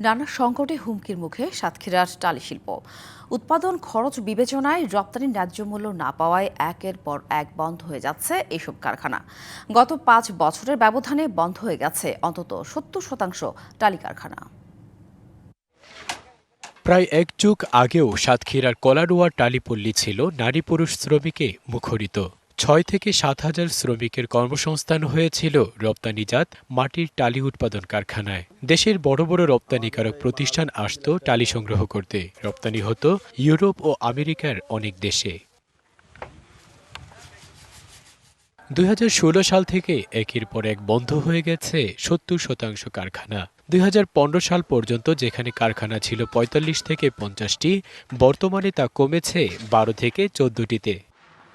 নানা সংকটে হুমকির মুখে সাতক্ষীরার টালি শিল্প উৎপাদন খরচ বিবেচনায় রপ্তানির ন্যায্য মূল্য না পাওয়ায় একের পর এক বন্ধ হয়ে যাচ্ছে এসব কারখানা। গত পাঁচ বছরের ব্যবধানে বন্ধ হয়ে গেছে অন্তত সত্তর শতাংশ টালি কারখানা প্রায় এক যুগ আগেও সাতক্ষীরার কলাডোয়ার টালিপল্লী ছিল নারী পুরুষ শ্রমিকে মুখরিত। ছয় থেকে সাত হাজার শ্রমিকের কর্মসংস্থান হয়েছিল রপ্তানিজাত মাটির টালি উৎপাদন কারখানায়। দেশের বড় বড় রপ্তানিকারক প্রতিষ্ঠান আসত টালি সংগ্রহ করতে। রপ্তানি হতো ইউরোপ ও আমেরিকার অনেক দেশে। দুই হাজার ষোলো সাল থেকে একের পর এক বন্ধ হয়ে গেছে সত্তর শতাংশ কারখানা। দুই হাজার পনেরো সাল পর্যন্ত যেখানে কারখানা ছিল ৪৫ থেকে পঞ্চাশটি, বর্তমানে তা কমেছে বারো থেকে চোদ্দটিতে।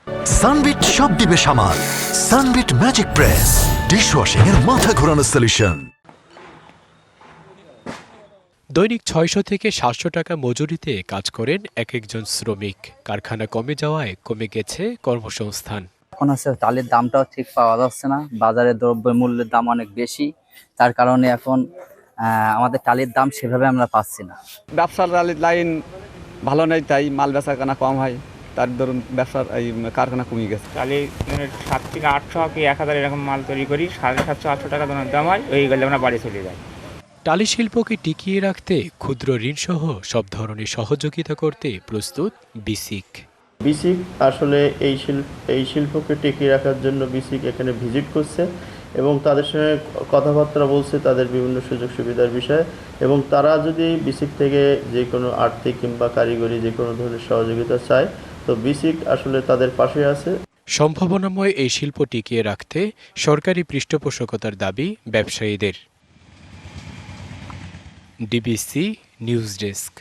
সানবিট সব দিবে সামাল। সানবিট ম্যাজিক প্রেস ডিশওয়াশিং এর মাথা ঘোরানো সলিউশন দৈনিক ছয়শো থেকে সাতশো টাকা মজুরিতে কাজ করেন এক একজন শ্রমিক। কারখানা কমে যাওয়ায় কমে গেছে কর্মসংস্থান। এখন হচ্ছে চালের দামটাও ঠিক পাওয়া যাচ্ছে না। বাজারে দ্রব্য মূল্যের দাম অনেক বেশি। তার কারণে এখন আমাদের টালির দাম সেভাবে আমরা পাচ্ছি না। ব্যবসার লাইন- লাইন ভালো নেই তাই মাল বেচা কেনা কম হয়। তার ধরুন ব্যবসার এই কারখানা কমে গেছে। তাহলে মানে সাত থেকে আটশো কি এক হাজার এরকম মাল তৈরি করি সাড়ে সাতশো আটশো টাকা দোনার দাম হয় ওই গেলে আমরা বাড়ি চলে যাই। টালি শিল্পকে টিকিয়ে রাখতে ক্ষুদ্র ঋণসহ সব ধরনের সহযোগিতা করতে প্রস্তুত বিসিক। বিসিক আসলে এই শিল্প এই শিল্পকে টিকিয়ে রাখার জন্য বিসিক এখানে ভিজিট করছে এবং তাদের সঙ্গে কথাবার্তা বলছে তাদের বিভিন্ন সুযোগ সুবিধার বিষয়ে এবং তারা যদি বিসিক থেকে যে কোনো আর্থিক কিংবা কারিগরি যে কোনো ধরনের সহযোগিতা চায় তো বিসিক আসলে তাদের পাশে আছে। সম্ভাবনাময় এই শিল্প টিকিয়ে রাখতে সরকারি পৃষ্ঠপোষকতার দাবি ব্যবসায়ীদের। DBC news desk